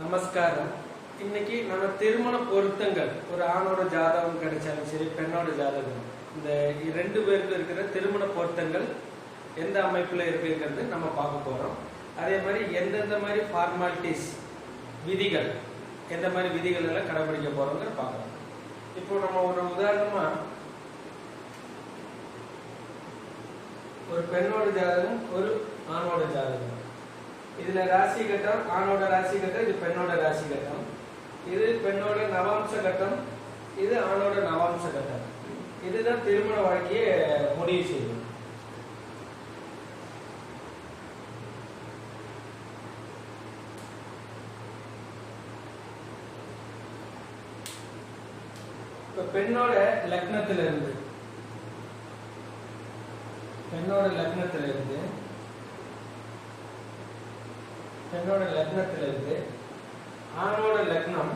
நமஸ்காரம். இன்னைக்கு நம்ம திருமண பொருத்தங்கள். ஒரு ஆணோட ஜாதகம் கிடைச்சாலும் சரி பெண்ணோட ஜாதகம். இந்த ரெண்டு பேருக்கு இருக்கிற திருமண பொருத்தங்கள் எந்த அமைப்புல இருக்குங்கிறது நம்ம பார்க்க போறோம். அதே மாதிரி எந்தெந்த மாதிரி ஃபார்மாலிட்டிஸ் விதிகள் எந்த மாதிரி விதிகள் எல்லாம் கடைபிடிக்க போறோங்கிற பார்க்கலாம். இப்போ நம்ம ஒரு உதாரணமா ஒரு பெண்ணோட ஜாதகம் ஒரு ஆணோட ஜாதகம். இதுல ராசி கட்டம் ஆணோட ராசி கட்டம் இது பெண்ணோட ராசி கட்டம். இது பெண்ணோட நவாம்ச கட்டம் இது ஆணோட நவாம்ச கட்டம். இதுதான் திருமண வாழ்க்கையை முடிவு செய்யும். இப்ப பெண்ணோட லக்னத்துல இருந்து பெண்ணோட லக்னத்துல இருந்து பெண்ணோட லக்னத்துல இருந்து ஆணோட லக்னம்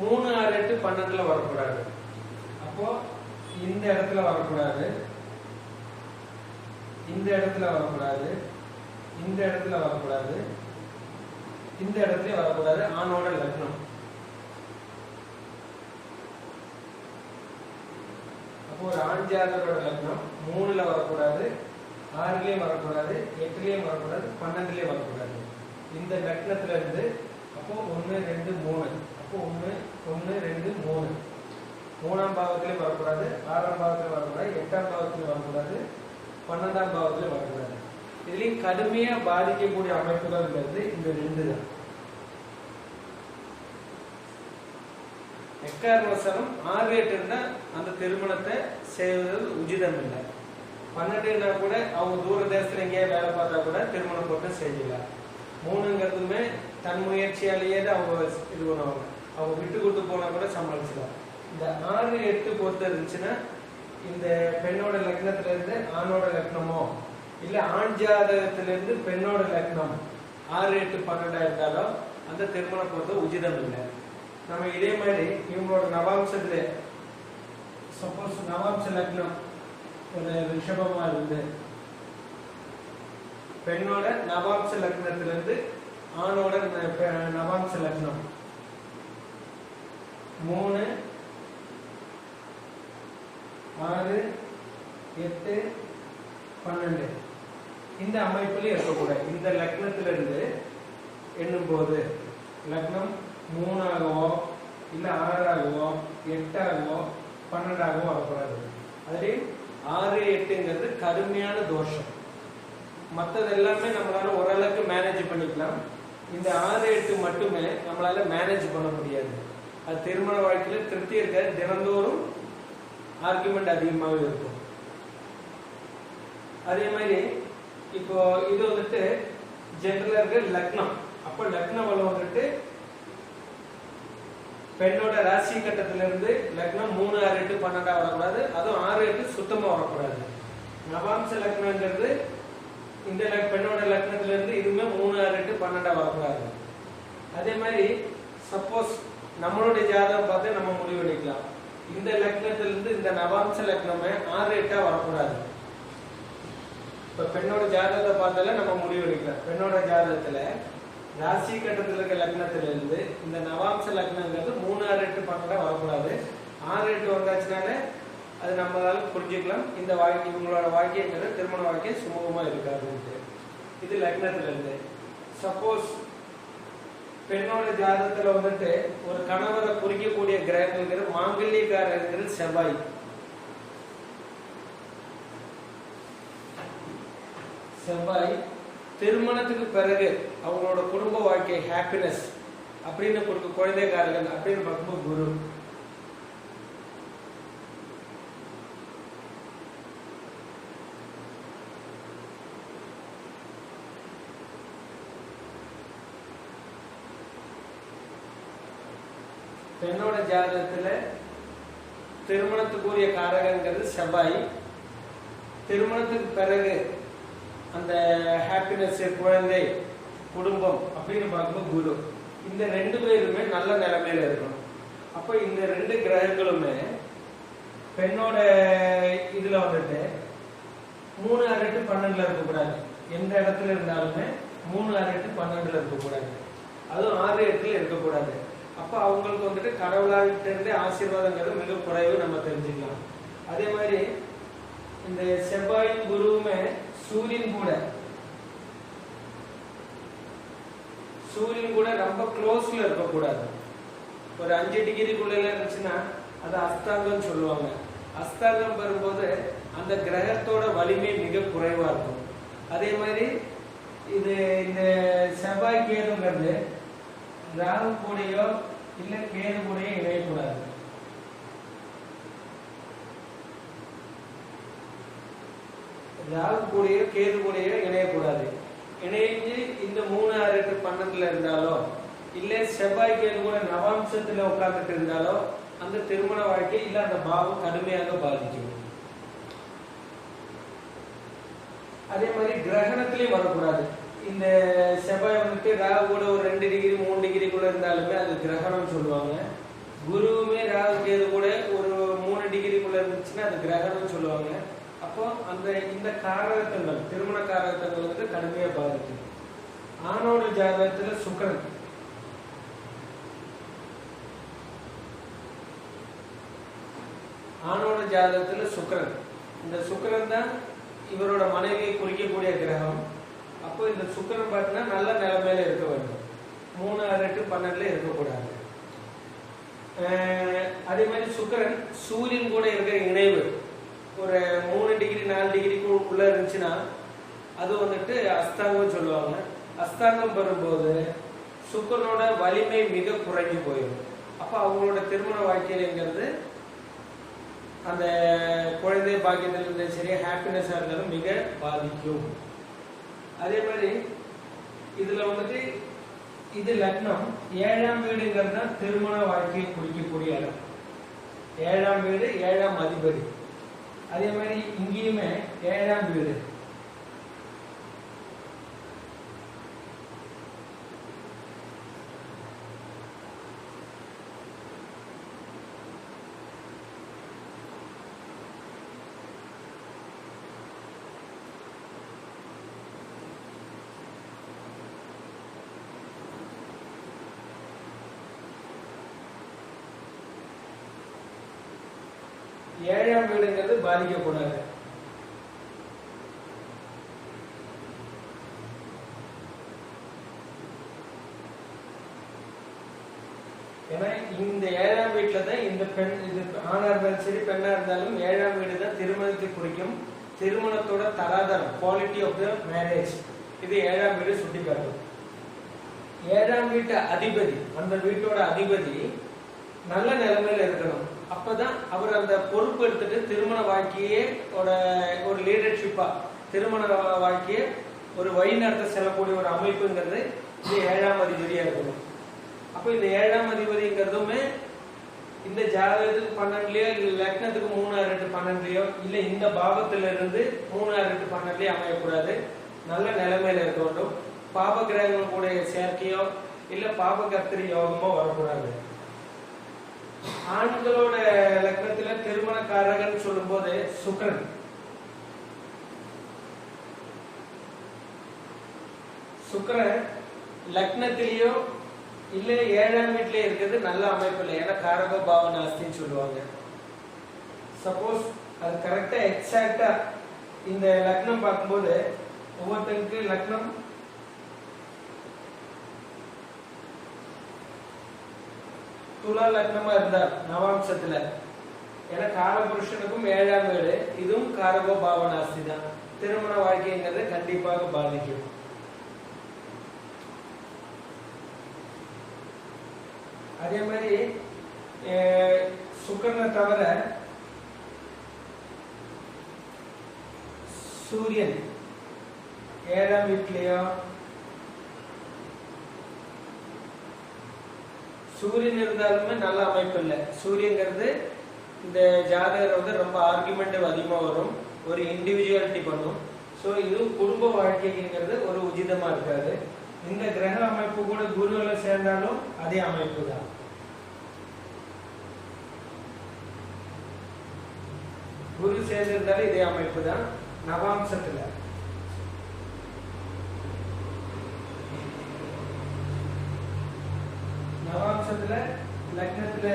மூணு ஆறு எட்டு பன்னெண்டுல வரக்கூடாது. அப்போ இந்த இடத்துல வரக்கூடாது. இந்த இடத்துல வரக்கூடாது. இந்த இடத்துல வரக்கூடாது. இந்த இடத்துல வரக்கூடாது. ஆணோட லக்னம். அப்போ ஒரு ஆண் ஜாதகரோட லக்னம் மூணுல வரக்கூடாது. ஆறுலயும் வரக்கூடாது எட்டுலயும் வரக்கூடாது பன்னெண்டுலயும் வரக்கூடாது. இந்த லக்னத்துல இருந்து அப்போ ஒண்ணு ரெண்டு மூணு. அப்போ ஒண்ணு ஒண்ணு ரெண்டு மூணு. மூணாம் பாவத்திலயும் வரக்கூடாது ஆறாம் பாவத்திலும் வரக்கூடாது எட்டாம் பாவத்திலும் வரக்கூடாது பன்னெண்டாம் பாவத்திலும் வரக்கூடாது. இதுலயும் கடுமையா பாதிக்கக்கூடிய அமைப்புகள்ங்கிறது இந்த ரெண்டு தான். எக்காரணவசனம் ஆறு எட்டு இருந்தா அந்த திருமணத்தை செய்வது உச்சிதம் இல்லை. பன்னெண்டுனா கூட அவங்க தூர தேசத்துல எங்கேயா வேலை பார்த்தா கூட திருமணம் போட்டு செய்யலாம் மூணுங்கிறதுமே தன் முயற்சியாலேயே தான் அவங்க இது பண்ணுவாங்க. அவங்க விட்டு கொடுத்து போனா கூட சமாளிச்சிடலாம் இந்த ஆறு எட்டு பொறுத்து இருந்துச்சுன்னா இந்த பெண்ணோட லக்னத்துல இருந்து ஆணோட லக்னமோ இல்ல ஆண் ஜாதகத்துல இருந்து பெண்ணோட லக்னம் ஆறு எட்டு பன்னெண்டா இருந்தாலும் அந்த திருமணம் பொறுத்த உச்சிதம் இல்லை. நம்ம இதே மாதிரி இவங்களோட நவாம்சத்துல சப்போஸ் நவாம்ச லக்னம் ஒரு ரிஷபமா இருந்து. பெண்ணோட நவாம்ச லக்னத்துல இருந்து ஆணோட பெ- நவாம்ச லக்னம். மூணு ஆறு எட்டு பன்னெண்டு. இந்த அமைப்புலயும் இருக்கக்கூடாது. இந்த லக்னத்துல இருந்து எண்ணும் போது லக்னம் மூணாகவோ இல்ல ஆறாகவோ எட்டாகவோ பன்னெண்டாகவோ வரக்கூடாது அதுலேயும் ஆறு எட்டுங்கிறது கடுமையான தோஷம். மற்றது எல்லாமே நம்மளால ஓரளவுக்கு மேனேஜ் பண்ணிக்கலாம். இந்த ஆறு எட்டு மட்டுமே நம்மளால மேனேஜ் பண்ண முடியாது. அது திருமண வாழ்க்கையில திருப்தி இருக்க தினந்தோறும் ஆர்குமெண்ட் அதிகமாகவே இருக்கும். அதே மாதிரி இப்போ இது வந்துட்டு ஜென்ரலா இருக்க லக்னம். அப்ப லக்னம் வளம் வந்துட்டு பெண்ணோட ராசி கட்டத்துல இருந்து லக்னம் மூணு ஆறு எட்டு பன்னெண்டா வரக்கூடாது. அதுவும் ஆறு எட்டு சுத்தமா வரக்கூடாது. நவாம்ச லக்னங்கிறது இந்த லக்- பெண்ணோட லக்னத்துல இருந்து இதுவுமே மூணு ஆறு எட்டு பன்னெண்டா வரக்கூடாது. அதே மாதிரி சப்போஸ் நம்மளுடைய ஜாதகம் பார்த்து நம்ம முடிவெடுக்கலாம் இந்த லக்னத்துல இருந்து இந்த நவாம்ச லக்னமே ஆறு எட்டா வரக்கூடாது. இப்ப பெண்ணோட ஜாதகத்தை பார்த்தால நம்ம முடிவெடுக்கலாம் பெண்ணோட ஜாதகத்துல ராசி கட்டத்தில் இருக்க லக்னத்துல இருந்து இந்த நவாம்ச லக்னங்கிறது மூணு ஆறு எட்டு பன்னெண்டா வரக்கூடாது. ஆறு எட்டு வந்தாச்சுனாலே அது நம்மளால புரிஞ்சுக்கலாம். இந்த வாழ்க்கை இவங்களோட வாழ்க்கைங்கிறது திருமண வாழ்க்கை சுமூகமாக இருக்காதுன்ட்டு. இது லக்னத்துல இருந்து சப்போஸ் பெண்ணோட ஜாதகத்தில் வந்துட்டு ஒரு கணவரை குறிக்கக்கூடிய கிரகங்கிறது மாங்கல்யக்காரங்கிறது செவ்வாய். செவ்வாய் திருமணத்துக்கு பிறகு அவங்களோட குடும்ப வாழ்க்கை ஹாப்பினஸ் அப்படின்னு கொடுக்க குழந்தைக்காரர்கள் அப்படின்னு பார்க்கும்போது குரு. பெண்ணோட ஜாதகத்துல திருமணத்துக்குரிய காரகங்கிறது செவ்வாய். திருமணத்துக்கு பிறகு அந்த ஹாப்பினஸ் குழந்தை குடும்பம் அப்படின்னு பார்க்கும்போது குரு. இந்த ரெண்டு பேருமே நல்ல நிலைமையில இருக்கணும். அப்போ இந்த ரெண்டு கிரகங்களுமே பெண்ணோட இதுல வந்துட்டு மூணு ஆறு எட்டு பன்னெண்டுல இருக்கக்கூடாது. எந்த இடத்துல இருந்தாலுமே மூணு ஆறு எட்டு பன்னெண்டுல இருக்கக்கூடாது. அதுவும் ஆறு எட்டுல இருக்கக்கூடாது. அப்போ அவங்களுக்கு வந்துட்டு கடவுளாகிட்ட இருந்து ஆசீர்வாதங்கிறது மிக குறைவு நம்ம தெரிஞ்சுக்கலாம். அதே மாதிரி இந்த செவ்வாயும் குருவுமே சூரியன் கூட. சூரியன் கூட ரொம்ப க்ளோஸ்ல இருக்கக்கூடாது ஒரு அஞ்சு டிகிரிக்குள்ள இருந்துச்சுன்னா அது அஸ்தாங்கம் சொல்லுவாங்க. அஸ்தாங்கம் வரும்போது அந்த கிரகத்தோட வலிமை மிக குறைவா இருக்கும். அதே மாதிரி இது இந்த செவ்வாய் கேதுங்கிறது ராகு கூடயோ இல்ல கேது கூடயோ இணையக்கூடாது. ராகு கூடயோ கேது கூடயோ இணையக்கூடாது. இணைஞ்சு இந்த மூணு ஆறு எட்டு பன்னெண்டுல இருந்தாலோ இல்ல செவ்வாய் கேது கூட நவாம்சத்துல உட்கார்ந்துட்டு இருந்தாலோ அந்த திருமண வாழ்க்கை இல்ல அந்த பாவம் கடுமையாக பாதிக்கும். அதே மாதிரி கிரகணத்திலயும் வரக்கூடாது. இந்த செவ்வாய் வந்துட்டு ராகு கூட ஒரு ரெண்டு டிகிரி மூணு டிகிரிக்குள்ள இருந்தாலுமே அது கிரகணம் சொல்லுவாங்க. குருவுமே ராகு கேது கூட ஒரு மூணு டிகிரிக்குள்ள இருந்துச்சுன்னா அது கிரகணம் சொல்லுவாங்க. அப்போ அந்த இந்த காரகத்தங்கள் திருமண காரகத்தங்கள் வந்து கடுமையா பாதிக்கும் ஆணோட ஜாதகத்துல சுக்கரன். ஆணோட ஜாதகத்துல சுக்கரன். இந்த சுக்கரன் தான் இவரோட மனைவியை குறிக்கக்கூடிய கிரகம். அப்போ இந்த சுக்கரன் பார்த்தீங்கன்னா நல்ல நிலைமையில இருக்க வேண்டும். மூணு ஆறு எட்டு பன்னெண்டுல இருக்கக்கூடாது. அதே மாதிரி சுக்கரன் சூரியன் கூட இருக்கிற இணைவு. ஒரு மூணு டிகிரி நாலு டிகிரிக்கு உள்ள இருந்துச்சுன்னா அது வந்துட்டு அஸ்தாங்கம் சொல்லுவாங்க. அஸ்தாங்கம் வரும்போது சுக்கரனோட வலிமை மிக குறைஞ்சு போயிடும். அப்போ அவங்களோட திருமண வாழ்க்கையிலங்கிறது அந்த குழந்தை பாக்கியத்தில் இருந்தாலும் சரி ஹாப்பினஸாக இருந்தாலும் மிக பாதிக்கும். அதே மாதிரி இதுல வந்துட்டு இது லக்னம். ஏழாம் வீடுங்கிறது தான் திருமண வாழ்க்கையை குறிக்கக்கூடிய இடம். ஏழாம் வீடு ஏழாம் அதிபதி. அதே மாதிரி இங்கேயுமே ஏழாம் வீடு. ஏழாம் வீடுங்கிறது பாதிக்கக்கூடாது. ஏன்னா இந்த ஏழாம் வீட்டுல தான் இந்த பெண் இது ஆணா இருந்தாலும் சரி பெண்ணா இருந்தாலும் ஏழாம் வீடு தான் திருமணத்தை குறிக்கும். திருமணத்தோட தராதரம் குவாலிட்டி ஆஃப் த மேரேஜ் இது ஏழாம் வீடு சுட்டி காட்டும். ஏழாம் வீட்டு அதிபதி அந்த வீட்டோட அதிபதி நல்ல நிலைமையில இருக்கணும். அப்பதான் அவர் அந்த பொறுப்பு எடுத்துட்டு திருமண வாழ்க்கையே ஒரு- ஒரு லீடர்ஷிப்பா திருமண வாழ்க்கையே வாழ்க்கையை ஒரு வழி நடத்த செல்லக்கூடிய ஒரு அமைப்புங்கிறது இது ஏழாம் அதிபதியா இருக்கணும். அப்போ இந்த ஏழாம் அதிபதிங்கிறதுமே இந்த ஜாதகத்துக்கு பன்னெண்டுலயோ இல்ல லக்னத்துக்கு மூணு எட்டு பன்னெண்டுலயோ இல்ல இந்த பாவத்துல இருந்து மூணாயிரம் எட்டு பன்னெண்டுலயோ அமையக்கூடாது. நல்ல நிலைமையில இருக்க வேண்டும். பாப கிரகங்கள் கூட சேர்க்கையோ இல்ல பாப கத்திரி யோகமோ வரக்கூடாது. ஆண்களோட லக்னத்துல திருமணக்காரகன் சொல்லும்போது சுக்கரன். சுக்கரன் லக்னத்திலேயோ இல்ல ஏழாம் வீட்ல இருக்கிறது நல்ல அமைப்பு இல்லை. ஏன்னா காரக பாவம் நாஸ்தின்னு சொல்லுவாங்க. சப்போஸ் அது கரெக்டா எக்ஸாக்டா இந்த லக்னம் பார்க்கும்போது ஒவ்வொருத்தருக்கு லக்னம் துலா லக்னமா இருந்தார் நவாம்சத்துல. ஏன்னா காரபுருஷனுக்கும் ஏழாம் வீடு. இதுவும் காரகோ பாவனாஸ்தி தான் திருமண வாழ்க்கைங்கிறது கண்டிப்பாக பாதிக்கும். அதே மாதிரி அஹ், தவிர சூரியன் ஏழாம் வீட்லயோ சூரியன் இருந்தாலுமே நல்ல அமைப்பு இல்லை. சூரியங்கிறது இந்த ஜாதகர் வந்து ரொம்ப ஆர்குமெண்ட் அதிகமா வரும். ஒரு இண்டிவிஜுவாலிட்டி பண்ணும். ஸோ இது குடும்ப வாழ்க்கைங்கிறது ஒரு உச்சிதமா இருக்காது. இந்த கிரக அமைப்பு கூட குருவில் சேர்ந்தாலும் அதே அமைப்பு தான். குரு சேர்ந்திருந்தாலும் இதே அமைப்பு தான். நவாம்சத்துல. நவாம்சத்துல லக்னத்துல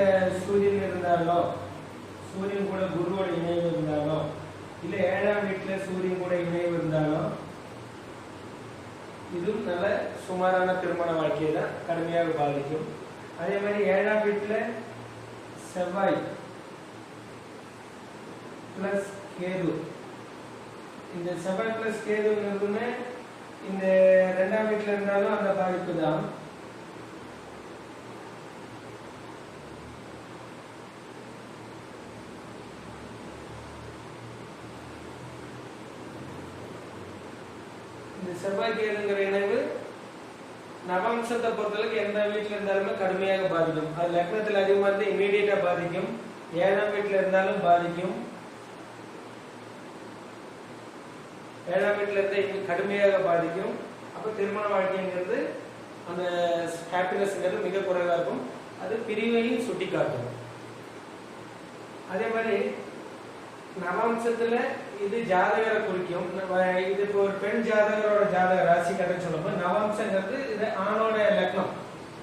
சூரியன் இருந்தாலோ சூரியன் கூட குருவோட இணைவு இருந்தாலோ இல்ல ஏழாம் வீட்டுல சூரியன் கூட இணைவு இருந்தாலோ இதுவும் நல்ல சுமாரான திருமண வாழ்க்கையை தான் கடுமையாக பாதிக்கும். அதே மாதிரி ஏழாம் வீட்டுல செவ்வாய் பிளஸ் கேது. இந்த செவ்வாய் பிளஸ் கேதுங்கிறதுமே இந்த ரெண்டாம் வீட்டுல இருந்தாலும் அந்த பாதிப்பு தான். செவ்வாய் கேதுங்கிற இணைவு நவம்சத்தை பொறுத்தளவுக்கு எந்த வீட்டுல இருந்தாலுமே கடுமையாக பாதிக்கும். அது லக்னத்தில் அதிகமா இருந்து இமீடியட்டா பாதிக்கும். ஏழாம் வீட்டுல இருந்தாலும் பாதிக்கும். ஏழாம் வீட்டுல இருந்து இங்க கடுமையாக பாதிக்கும். அப்ப திருமண வாழ்க்கைங்கிறது அந்த ஹாப்பினஸ்ங்கிறது மிக குறைவா இருக்கும். அது பிரிவையும் சுட்டி காட்டும் அதே மாதிரி நவாம்சத்துல இது ஜாதகரை குறிக்கும். நம்ம இது இப்போ ஒரு பெண் ஜாதகரோட ஜாதக ராசி கட்டன்னு சொல்லும்போது நவாம்சங்கிறது இது ஆணோட லக்னம்.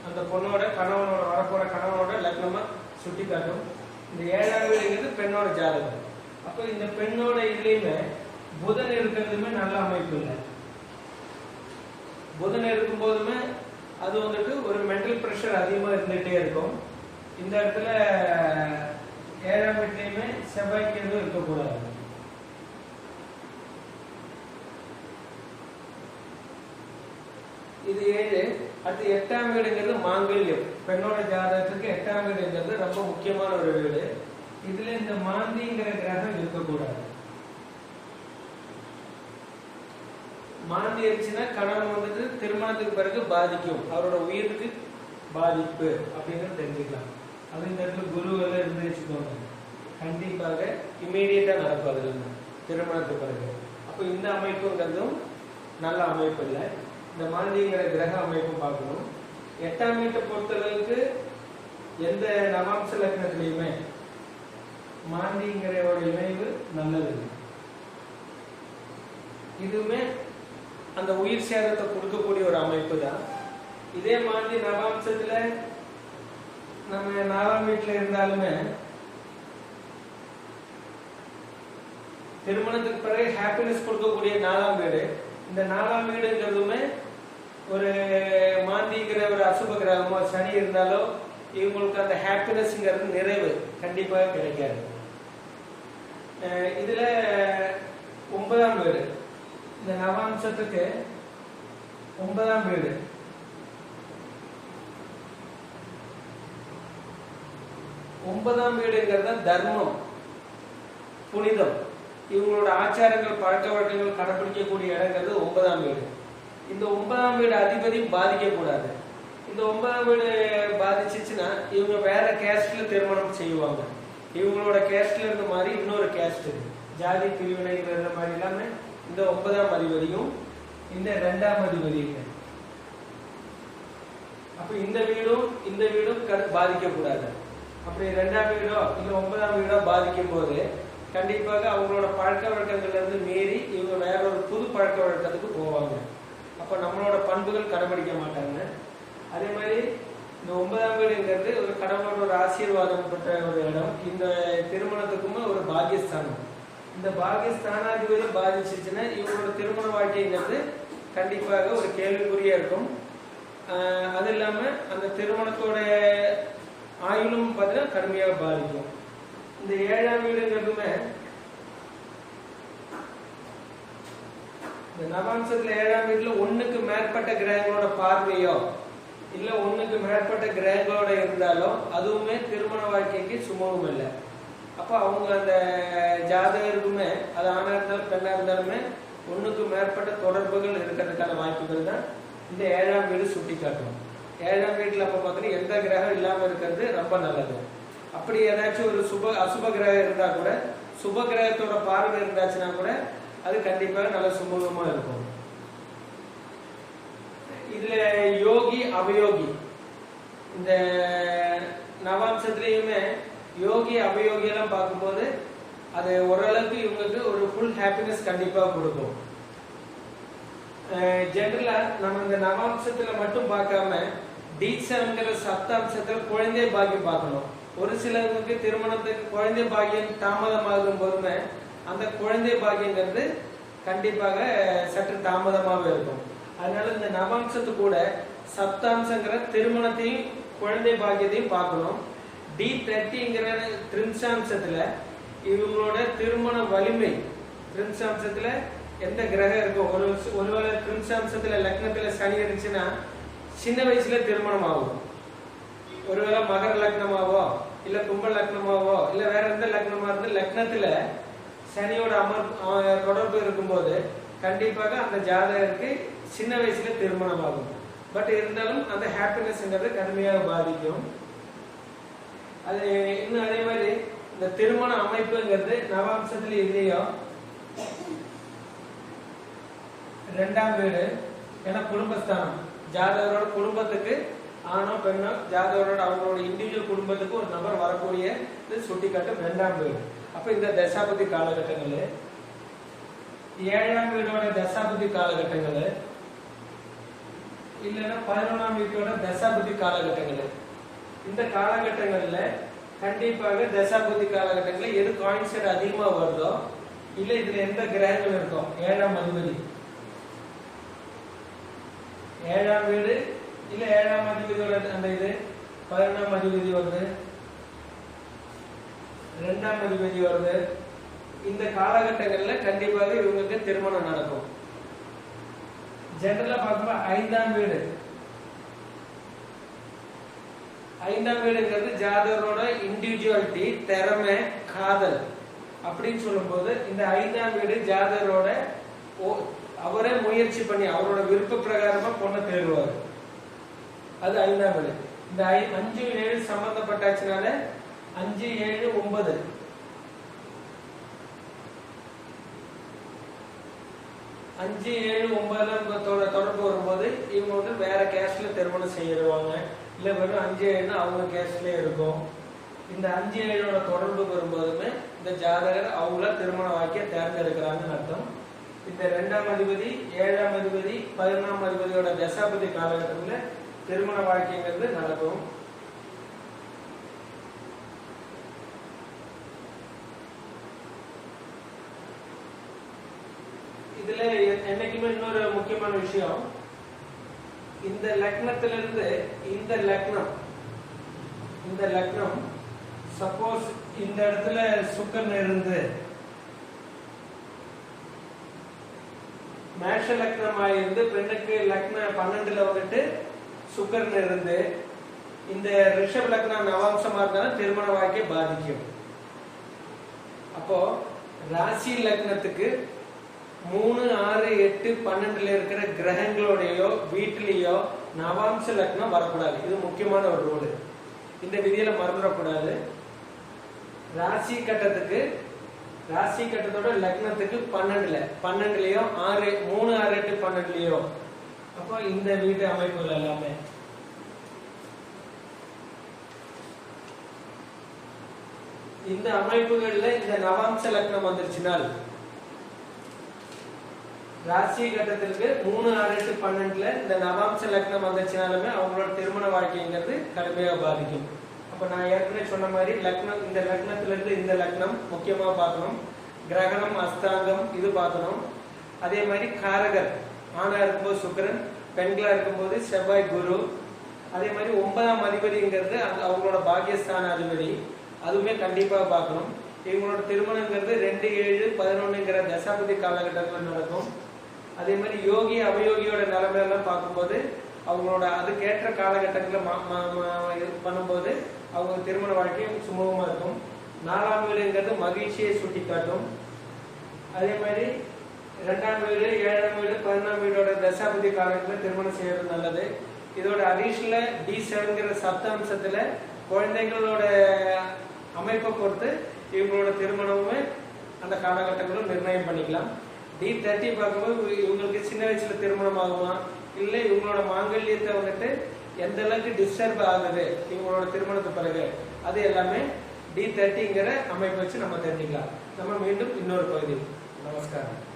அந்த பொண்ணோட கணவனோட வரப்போற கணவனோட லக்னமா சுட்டி காட்டும் இந்த ஏழாம் வீடுங்கிறது பெண்ணோட ஜாதகம். அப்போ இந்த பெண்ணோட இதுலயுமே புதன் இருக்கிறதுமே நல்ல அமைப்பு இல்லை. புதன் இருக்கும் போதுமே அது வந்துட்டு ஒரு மென்டல் ப்ரெஷர் அதிகமா இருந்துகிட்டே இருக்கும். இந்த இடத்துல ஏழாம் வீட்லயுமே செவ்வாய்க்கு எதுவும் இருக்கக்கூடாது. இது ஏழு. அடுத்து எட்டாம் வீடுங்கிறது மாங்கல்யம். பெண்ணோட ஜாதகத்துக்கு எட்டாம் வீடுங்கிறது ரொம்ப முக்கியமான ஒரு வீடு. இதுல இந்த மாந்திங்கிற கிரகம் இருக்கக்கூடாது. மாந்தி இருந்துச்சுன்னா கணவன் வந்துட்டு திருமணத்துக்கு பிறகு பாதிக்கும். அவரோட உயிருக்கு பாதிப்பு அப்படிங்கிறது தெரிஞ்சுக்கலாம். அது இந்த இடத்துல குரு எல்லாம் இருந்து வச்சுக்கோங்க. கண்டிப்பாக இமீடியட்டா நடக்கும் திருமணத்துக்கு பிறகு. அப்போ இந்த அமைப்புங்கிறதும் நல்ல அமைப்பு இல்லை. இந்த மாண்டிங்கிற கிரக அமைப்பும் பார்க்கணும். எட்டாம் வீட்டை பொறுத்தளவுக்கு எந்த நவாம்ச லக்னத்திலையுமே மாண்டிங்கிற இணைவு நல்லது இதுவுமே அந்த உயிர் சேதத்தை கொடுக்கக்கூடிய ஒரு அமைப்பு தான் இதே மாதிரி நவாம்சத்துல நம்ம நாலாம் வீட்டுல இருந்தாலுமே திருமணத்துக்கு பிறகு ஹாப்பினஸ் கொடுக்கக்கூடிய நாலாம் வீடு. இந்த நாலாம் வீடுங்கிறதுமே ஒரு மாந்திங்கிற ஒரு அசுப கிரகமோ சனி இருந்தாலோ இவங்களுக்கு அந்த ஹாப்பினஸ்ங்கிறது நிறைவு கண்டிப்பாக கிடைக்காது. அஹ் இதுல ஒன்பதாம் வீடு. இந்த நவாம்சத்துக்கு ஒன்பதாம் வீடு. ஒன்பதாம் வீடுங்கிறது தர்மம் புனிதம். இவங்களோட ஆச்சாரங்கள் பழக்க வழக்கங்கள் கடைபிடிக்கக்கூடிய இடங்கிறது ஒன்பதாம் வீடு. இந்த ஒன்பதாம் வீடு அதிபதி பாதிக்கக்கூடாது. இந்த ஒன்பதாம் வீடு பாதிச்சிச்சுன்னா இவங்க வேற கேஸ்ட்ல திருமணம் செய்வாங்க. இவங்களோட கேஸ்ட்ல இருந்த மாதிரி இன்னொரு கேஸ்ட் ஜாதி பிரிவினைங்கிற மாதிரி எல்லாமே இந்த ஒன்பதாம் அதிபதியும் இந்த ரெண்டாம் அதிபதியும். அப்ப இந்த வீடும் இந்த வீடும் கடு- பாதிக்கக்கூடாது. அப்படி ரெண்டாம் வீடோ இல்ல ஒன்பதாம் வீடோ பாதிக்கும் போது கண்டிப்பாக அவங்களோட பழக்க வழக்கங்கள்ல இருந்து மீறி இவங்க வேற ஒரு புது பழக்க வழக்கத்துக்கு போவாங்க. பண்புகள் கடைபிடிக்க மாட்டாங்க. அதே மாதிரி இந்த ஒன்பதாம் வீடுங்கிறது ஒரு கடவுளோட ஒரு ஆசீர்வாதம் பெற்ற ஒரு இடம். இந்த திருமணத்துக்குமே ஒரு பாகியஸ்தானம் இந்த பாகியஸ்தானாதிபதி பாதிச்சிச்சுன்னா இவங்களோட திருமண வாழ்க்கைங்கிறது கண்டிப்பாக ஒரு கேள்விக்குறியா இருக்கும். ஆஹ் அது இல்லாம அந்த திருமணத்தோட ஆயுளும் பார்த்தீங்கன்னா கடுமையாக பாதிக்கும். இந்த ஏழாம் வீடுங்கிறதுமே இந்த நவாம்சத்துல ஏழாம் வீட்டுல ஒண்ணுக்கு மேற்பட்ட கிரகங்களோட பார்வையோ இல்ல ஒண்ணுக்கு மேற்பட்ட கிரகங்களோட இருந்தாலோ அதுவுமே திருமண வாழ்க்கைக்கு சுமவும் இல்லை. அப்ப அவங்க அந்த ஜாதகருக்குமே அது ஆணா இருந்தாலும் பெண்ணா இருந்தாலுமே ஒண்ணுக்கு மேற்பட்ட தொடர்புகள் இருக்கிறதுக்கான வாய்ப்புகள் தான் இந்த ஏழாம் வீடு சுட்டி காட்டும் ஏழாம் வீட்டுல அப்ப பார்த்தீங்கன்னா எந்த கிரகம் இல்லாம இருக்கிறது ரொம்ப நல்லது. அப்படி ஏதாச்சும் ஒரு சுப அசுப கிரகம் இருந்தா கூட சுப கிரகத்தோட பார்வை இருந்தாச்சுன்னா கூட அது கண்டிப்பாக நல்ல சுமூகமா இருக்கும். இதுல யோகி அபயோகி. இந்த நவாம்சத்திலையுமே யோகி அபயோகி எல்லாம் பார்க்கும்போது அது ஓரளவுக்கு இவங்களுக்கு ஒரு ஃபுல் ஹாப்பினஸ் கண்டிப்பா கொடுக்கும். ஜென்ரலா நம்ம இந்த நவாம்சத்துல மட்டும் பார்க்காம டி சப்தாம்சத்துல குழந்தை பாக்கியம் பார்க்கணும். ஒரு சிலருக்கு திருமணத்துக்கு குழந்தை பாக்கியம் தாமதமாகும் போதுமே அந்த குழந்தை பாக்கியங்கிறது கண்டிப்பாக சற்று தாமதமாக இருக்கும். அதனால இந்த நவாம்சத்து கூட சப்தாம்சங்கிற திருமணத்தையும் குழந்தை பாக்கியத்தையும் பார்க்கணும். டி தேர்ட்டிங்கிற திரிம்சாம்சத்துல இவங்களோட திருமண வலிமை திரிம்சாம்சத்துல எந்த கிரகம் இருக்கும் ஒரு ஒருவேளை திரிம்சாம்சத்துல லக்னத்துல சனி இருந்துச்சுன்னா சின்ன வயசுல திருமணம் ஆகும் ஒருவேளை மகர லக்னமாவோ இல்ல கும்ப லக்னமாவோ இல்ல வேற எந்த லக்னமா இருந்து லக்னத்துல சனியோட அமர் தொடர்பு இருக்கும்போது கண்டிப்பாக அந்த ஜாதகருக்கு சின்ன வயசுல திருமணம் ஆகும் பட் இருந்தாலும் அந்த ஹாப்பினஸ்ங்கிறது கடுமையாக பாதிக்கும். அது இன்னும் அதே மாதிரி இந்த திருமண அமைப்புங்கிறது நவாம்சத்துல இல்லையோ? ரெண்டாம் வீடு ஏன்னா குடும்பஸ்தானம். ஜாதகரோட குடும்பத்துக்கு ஆணோ பெண்ணோ ஜாதகரோட அவங்களோட இண்டிவிஜுவல் குடும்பத்துக்கு ஒரு நபர் வரக்கூடிய இது சுட்டி காட்டும் ரெண்டாம் வீடு. அப்ப இந்த தசாபதி காலகட்டங்கள் ஏழாம் வீடோட தசாபதி காலகட்டங்கள் இல்லைன்னா பதினொன்றாம் வீட்டோட தசாபதி காலகட்டங்கள். இந்த காலகட்டங்கள்ல கண்டிப்பாக தசாபதி காலகட்டங்கள்ல எது காயின்செட் அதிகமா வருதோ இல்ல இதுல எந்த கிரகங்கள் இருக்கும்? ஏழாம் அதிபதி. ஏழாம் வீடு இல்ல ஏழாம் அதிபதியோட அந்த இது பதினொன்றாம் அதிபதி வருது ரெண்டாம் அதிபதி வருது. இந்த காலகட்டங்கள்ல கண்டிப்பாக இவங்களுக்கு திருமணம் நடக்கும். ஜெனரலா பார்க்கும்போது ஐந்தாம் வீடு. ஐந்தாம் வீடுங்கிறது ஜாதகரோட இண்டிவிஜுவாலிட்டி திறமை காதல் அப்படின்னு சொல்லும்போது இந்த ஐந்தாம் வீடு ஜாதகரோட ஓ- அவரே முயற்சி பண்ணி அவரோட விருப்ப பிரகாரமா பொண்ணை தேடுவார். அது ஐந்தாம் வீடு. இந்த ஐ- அஞ்சு ஏழு சம்பந்தப்பட்டாச்சுனால அஞ்சு ஏழு ஒன்பது. அஞ்சு ஏழு ஒன்பதுல தொடர்பு வரும்போது இவங்க வந்து வேற கேஸ்ட்ல திருமணம் செய்யறவாங்க. இல்ல வெறும் அஞ்சு ஏழுனா அவங்க கேஸ்ட்லயே இருக்கும். இந்த அஞ்சு ஏழோட தொடர்பு வரும்போதுமே இந்த ஜாதகர் அவங்கள திருமண வாக்கிய தேர்ந்தெடுக்கிறாங்கன்னு அர்த்தம். இந்த ரெண்டாம் அதிபதி ஏழாம் அதிபதி பதினொன்றாம் அதிபதியோட தசாபதி காலகட்டத்துல திருமண வாழ்க்கைங்கிறது நடக்கும். இதுல என்னைக்குமே இன்னொரு முக்கியமான விஷயம். இந்த லக்னத்திலிருந்து இந்த லக்னம் இந்த லக்னம் சப்போஸ் இந்த இடத்துல சுக்கன் இருந்து மேஷ லக்னமா இருந்து பெண்ணுக்கு லக்ன பன்னெண்டுல வந்துட்டு சுக்கரன் இருந்து இந்த ரிஷப் லக்னம் நவாம்சமா இருந்தாலும் திருமண வாழ்க்கை பாதிக்கும். அப்போ ராசி லக்னத்துக்கு மூணு ஆறு எட்டு பன்னெண்டுல இருக்கிற கிரகங்களோடயோ வீட்டிலேயோ நவாம்ச லக்னம் வரக்கூடாது. இது முக்கியமான ஒரு ரூல் இந்த விதியில மறந்துடக்கூடாது. ராசி கட்டத்துக்கு ராசி கட்டத்தோட லக்னத்துக்கு பன்னெண்டுல. பன்னெண்டுலயோ ஆறு மூணு ஆறு எட்டு பன்னெண்டுலயோ. அப்போ இந்த வீட்டு அமைப்புகள் எல்லாமே. இந்த அமைப்புகள்ல இந்த நவாம்ச லக்னம் வந்துருச்சுனால் ராசி கட்டத்திற்கு மூணு ஆறு எட்டு பன்னெண்டுல இந்த நவாம்ச லக்னம் வந்துச்சுனாலுமே அவங்களோட திருமண வாழ்க்கைங்கிறது கடுமையா பாதிக்கும். அப்ப நான் ஏற்கனவே சொன்ன மாதிரி லக்னம் இந்த லக்னத்துல இருந்து இந்த லக்னம் முக்கியமா பார்க்கணும். கிரகணம் அஸ்தாங்கம் இது பார்க்கணும். அதே மாதிரி காரகர் ஆணா இருக்கும்போது சுக்கிரன் பெண்களா இருக்கும்போது செவ்வாய் குரு. அதே மாதிரி ஒன்பதாம் அதிபதிங்கிறது அவங்களோட பாக்கியஸ்தான அதிபதி. அதுவுமே கண்டிப்பா பார்க்கணும். இவங்களோட திருமணங்கிறது ரெண்டு ஏழு பதினொன்னுங்கிற தசாபதி காலகட்டத்தில் நடக்கும். அதே மாதிரி யோகி அவயோகியோட நிலைமை எல்லாம் பார்க்கும்போது அவங்களோட அதுக்கேற்ற காலகட்டங்களில் மா- மா- இது பண்ணும்போது அவங்க திருமண வாழ்க்கையும் சுமூகமா இருக்கும். நாலாம் வீடுங்கிறது மகிழ்ச்சியை சுட்டி காட்டும் அதே மாதிரி ரெண்டாம் வீடு ஏழாம் வீடு பதினொன்றாம் வீடோட தசாபதி காலகட்டத்தில் திருமணம் செய்யறது நல்லது. இதோட அடிஷனல டி செவன்கிற சப்தாம்சத்துல குழந்தைகளோட அமைப்பை பொறுத்து இவங்களோட திருமணமுமே அந்த காலகட்டங்களும் நிர்ணயம் பண்ணிக்கலாம். டி தேர்ட்டி பார்க்கும்போது இவங்களுக்கு சின்ன வயசுல திருமணம் ஆகுமா? இல்லை இவங்களோட மாங்கல்யத்தை வந்துட்டு எந்த அளவுக்கு டிஸ்டர்ப் ஆகுது? இவங்களோட திருமணத்து பிறகு. அது எல்லாமே டி தேர்ட்டிங்கிற அமைப்பை வச்சு நம்ம தெரிஞ்சுக்கலாம். நம்ம மீண்டும் இன்னொரு பகுதி நமஸ்காரம்.